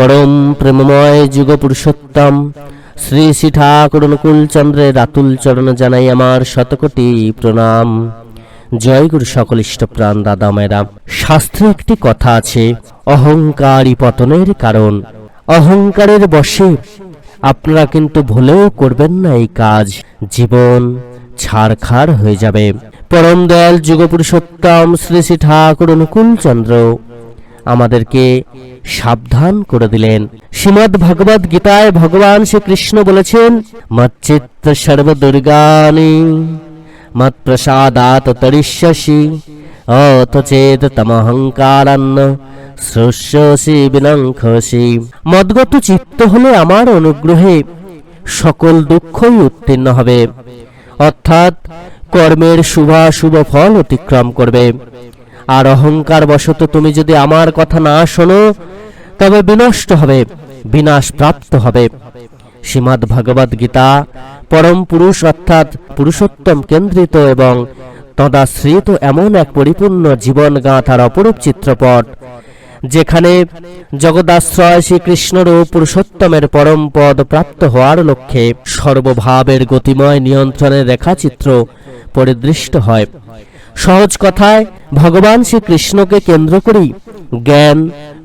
পরম প্রেমময় যুগ পুরুষোত্তম শ্রী শ্রী ঠাকুর অনুকূল চন্দ্রের রাতুল চরণ জানাই আমার শতকোটি প্রণাম। জয় গুরু সকল ইষ্টপ্রাণ দাদা মেরা শাস্ত্রে একটি কথা আছে, অহংকারী পতনের কারণ। অহংকারের বশে আপনারা কিন্তু ভুলেও করবেন না এই কাজ। জীবন ছাড়খাড় হয়ে যাবে। পরম দয়াল যুগ পুরুষোত্তম শ্রী শ্রী ঠাকুর অনুকূল চন্দ্র আমাদেরকে সাবধান করে দিলেন। শ্রীমদ ভগবদ গীতায় ভগবান শ্রীকৃষ্ণ বলেছেন মচ্চিত্ত সর্বদুর্গানি মত প্রসাদাত তরিষ্যসি অত চেত তমহংকারান্ন শ্রুষ্যসি বিলঙ্ঘসি মদগত চিত্ত হলে আমার অনুগ্রহে সকল দুঃখই উত্তীর্ণ হবে। অর্থাৎ কর্মের শুভাশুভ ফল অতিক্রম করবে। আর অহংকার বশত তুমি যদি আমার কথা না শোনো, তবে বিনষ্ট হবে, বিনাশ প্রাপ্ত হবে। শ্রীমদ্ ভগবদ গীতা, পরম পুরুষ অর্থাৎ পুরুষোত্তম কেন্দ্রিত এবং তদাশ্রিত এমন এক পরিপূর্ণ জীবন গাঁথার অপরূপ চিত্রপট, যেখানে জগদাশ্রয় শ্রীকৃষ্ণরূপ পুরুষোত্তমের পরম পদ প্রাপ্ত হওয়ার লক্ষ্যে সর্বভাবের গতিময় নিয়ন্ত্রণের রেখাচিত্র পরিদৃষ্ট হয়। সহজ কথায় ভগবান শ্রীকৃষ্ণকে কেন্দ্র করেই জ্ঞান,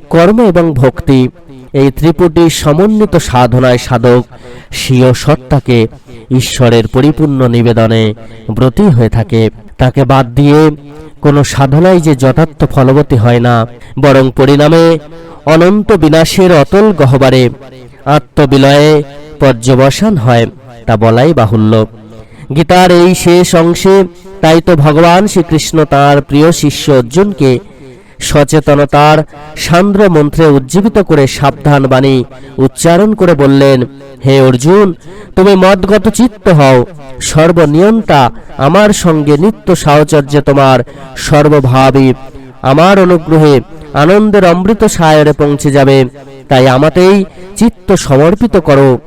কর্ম এবং ভক্তি এই ত্রিপুটি সমন্বিত সাধনায় সাধক স্বীয় সত্তাকে ঈশ্বরের পরিপূর্ণ নিবেদনে ব্রতী হয়ে থাকে। তাকে বাদ দিয়ে কোনো সাধনাই যে যথার্থ ফলবতী হয় না, বরং পরিণামে অনন্ত বিনাশের অতল গহ্বরে আত্মবিলয়ে পর্যবসান হয় তা বলাই বাহুল্য। গীতার এই শেষ অংশে তাই তো ভগবান শ্রীকৃষ্ণ তার প্রিয় শিষ্য অর্জুনকে সচেতনতার সান্দ্র মন্ত্রে উজ্জীবিত করে সাবধান বাণী উচ্চারণ করে বললেন, হে অর্জুন, তুমি মদগত চিত্ত হও। সর্বনিয়ন্তা আমার সঙ্গে নিত্য সাহচর্যে তোমার সর্বভাবী। আমার অনুগ্রহে আনন্দের অমৃত সায়রে পৌঁছে যাবে। তাই আমাতেই চিত্ত সমর্পিত করো।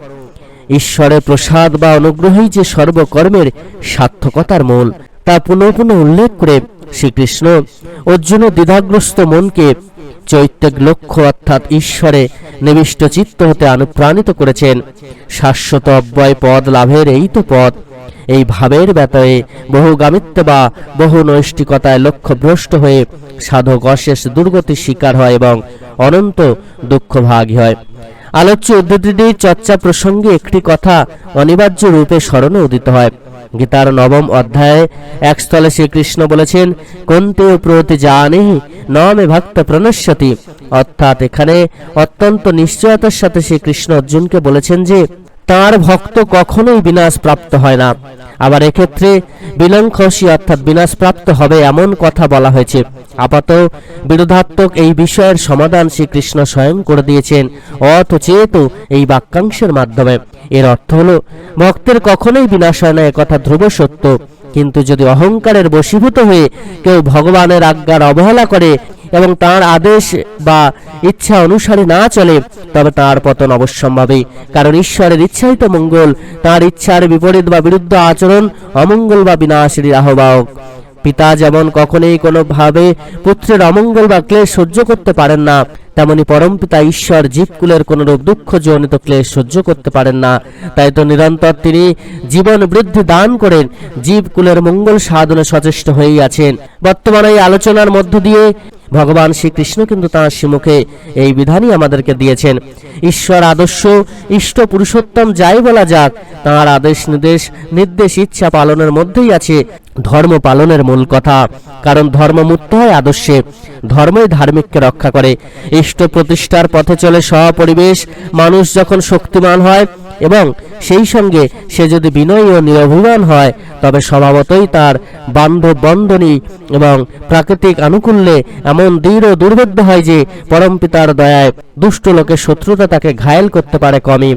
ঈশ্বরের প্রসাদ বা অনুগ্রহই যে সর্বকর্মের সার্থকতার মূল, তা পুনঃ পুনঃ উল্লেখ করে শ্রীকৃষ্ণ অর্জুন দ্বিধাগ্রস্ত মনকে চৈত্যক লক্ষ্য অর্থাৎ ঈশ্বরে নিবিষ্ট চিত্ত হতে অনুপ্রাণিত করেছেন। শাশ্বত অব্যয় পদ লাভের এই তো পথ এই ভাবের ব্যতয়ে বহুগামিত্ব বা বহু নৈষ্টিকতায় লক্ষ্যভ্রষ্ট হয়ে সাধক অশেষ দুর্গতির শিকার হয় এবং অনন্ত দুঃখভাগী হয়। আলোচ্য উদ্ধৃতিটি চর্চা প্রসঙ্গে একটি কথা অনিবার্য রূপে স্মরণে উদিত হয়। গীতার নবম অধ্যায়ে এক স্থলে শ্রীকৃষ্ণ বলেছেন, কোনতে প্রতি জানি নমে ভক্ত প্রণশ্যতি। অর্থাৎ এখানে অত্যন্ত নিশ্চয়তার সাথে শ্রীকৃষ্ণ অর্জুনকে বলেছেন যে তার ভক্ত কখনোই বিনাশ প্রাপ্ত হয় না। আবার এক্ষেত্রে বিলঙ্খসী অর্থাৎ বিনাশ প্রাপ্ত হবে এমন কথা বলা হয়েছে। আপাত বিরোধাত্মক এই বিষয়ের সমাধান শ্রীকৃষ্ণ স্বয়ং করে দিয়েছেন। অথচেত এই বাক্যাংশের মাধ্যমে। এর অর্থ হলো, ভক্তের কখনোই বিনাশ হয় না, একথা ধ্রুব সত্য। কিন্তু যদি অহংকারের বশীভূত হয়ে কেউ ভগবানের আজ্ঞার অবহেলা করে এবং তার আদেশ বা ইচ্ছা অনুসারে না চলে, তবে তার পতন অবশ্যম্ভাবী। কারণ ঈশ্বরের ইচ্ছাই তো মঙ্গল, তার ইচ্ছার বিপরীত বা বিরুদ্ধ আচরণ অমঙ্গল বা বিনাশের আহ্বায়ক। পিতা যেমন কখনোই কোনোভাবে পুত্রের অমঙ্গল বা ক্লেশ সহ্য করতে পারেন না, তেমনি পরমপিতা ঈশ্বর জীবকুলের কোনরূপ দুঃখজনিত ক্লেশ সহ্য করতে পারেন না। তাই তো নিরন্তর তিনি জীবন বৃদ্ধি দান করেন জীবকুলের মঙ্গল সাধনে সচেষ্ট হয়েই আছেন। বর্তমানে এই আলোচনার মধ্য দিয়ে ভগবান শ্রীকৃষ্ণ কিন্তু তাঁর শ্রীমুখে এই বিধানই আমাদেরকে দিয়েছেন। ঈশ্বর আদর্শ, ইষ্ট পুরুষোত্তম যাই বলা যাক, তাঁর আদেশ নির্দেশ নির্দেশ, ইচ্ছা পালনের মধ্যেই আছে। ধর্ম পালনের মূল কথা, কারণ ধর্ম মুক্ত হয় আদর্শে। ধর্মই ধার্মিককে রক্ষা করে। ইষ্ট প্রতিষ্ঠার পথে চলে সহপরিবেশ মানুষ যখন শক্তিমান হয় এবং সেই সঙ্গে সে যদি বিনয়ী ও নিরভিমান হয়, তবে স্বভাবতই তার বান্ধব বন্ধনী এবং প্রাকৃতিক আনুকূল্যে এমন দৃঢ় দুর্ভেদ্য হয় যে পরমপিতার দয়ায় দুষ্ট লোকের শত্রুতা তাকে ঘায়েল করতে পারে কমই।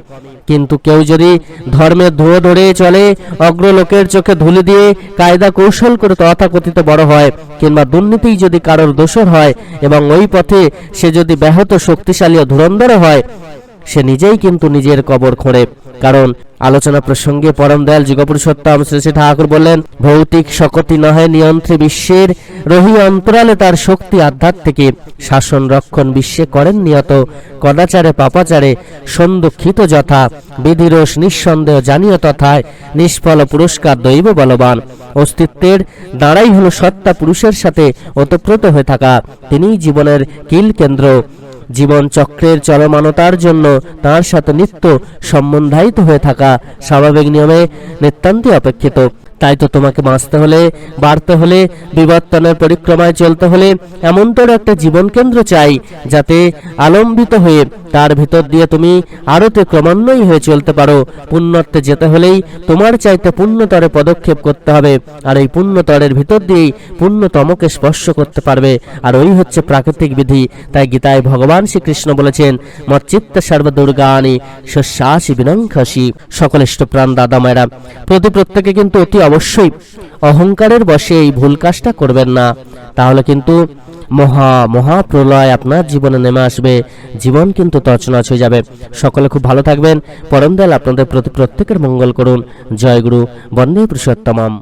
কিন্তু কেউ যদি ধর্মের ধুয়ো ধরে চলে, অগ্রলোকের চোখে ধুলি দিয়ে কায়দা কৌশল করে তথাকথিত বড় হয়, কিংবা দুর্নীতি যদি কারোর দোষর হয় এবং ওই পথে সে যদি ব্যাহত শক্তিশালী ও ধুরন্ধর হয়, সে নিজেই কিন্তু নিজের কবর খোঁড়ে। কারণ আলোচনা প্রসঙ্গে পরম দয়াল যুগপুরুষোত্তম শ্রী শ্রী ঠাকুর বললেন, ভৌতিক শকতি নহে, নিয়ন্ত্রী বিশ্বের রহি অন্তরালে তার শক্তি আধ্যাত্মিকে। শাসন রক্ষণ বিশ্বে করেন নিয়ত, কদাচারে পাপাচারে সন্দুক্ষিত যথা, বিধিরোষ নিঃসন্দেহ জানিও তথায়, নিষ্ফল পুরস্কার দৈব বলবান। অস্তিত্বের দাঁড়াই হলো সত্তা পুরুষের সাথে ওতপ্রোত হয়ে থাকা, তিনিই জীবনের কিল কেন্দ্র। জীবন চক্রের চলমানতার জন্য তার সাথে নিত্য সম্বন্ধায়িত হয়ে থাকা স্বাভাবিক নিয়মে নিতান্তই অপেক্ষিত। তাই তো তোমাকে বাঁচতে হলে, বাড়তে হলে, বিবর্তনের পরিক্রমায় চলতে হলে এমনতর একটা জীবন কেন্দ্র চাই যাতে আলম্বিত হয়ে তার ভিতর দিয়ে তুমি আরতে ক্রমান্বয়ী হয়ে চলতে পারো। পুণ্যত্বে যেতে হলেই তোমার চাইতে পুণ্যতরে পদক্ষেপ করতে হবে আর এই পুণ্যতরের ভিতর দিয়েই পুণ্যতমকে স্পর্শ করতে পারবে। আর ওই হচ্ছে প্রাকৃতিক বিধি। তাই গীতায় ভগবান শ্রীকৃষ্ণ বলেছেন, মচ্চিত্ত সর্বদুর্গানি শস্যাসি বিনংখসি সকল ইষ্টপ্রাণ দাদা মায়েরা, প্রতি প্রত্যেকে কিন্তু অতি অবশ্যই। অহংকারের বসে এই ভুল কাজটা করবেন না। তাহলে কিন্তু মহা মহা প্রলয় আপনার জীবনে নেমে আসবে। জীবন কিন্তু তছনছ হয়ে যাবে। সকলে খুব ভালো থাকবেন। পরম দয়াল আপনাদের প্রতি প্রত্যেকের মঙ্গল করুন। জয় গুরু। বন্দে পুরুষোত্তমম।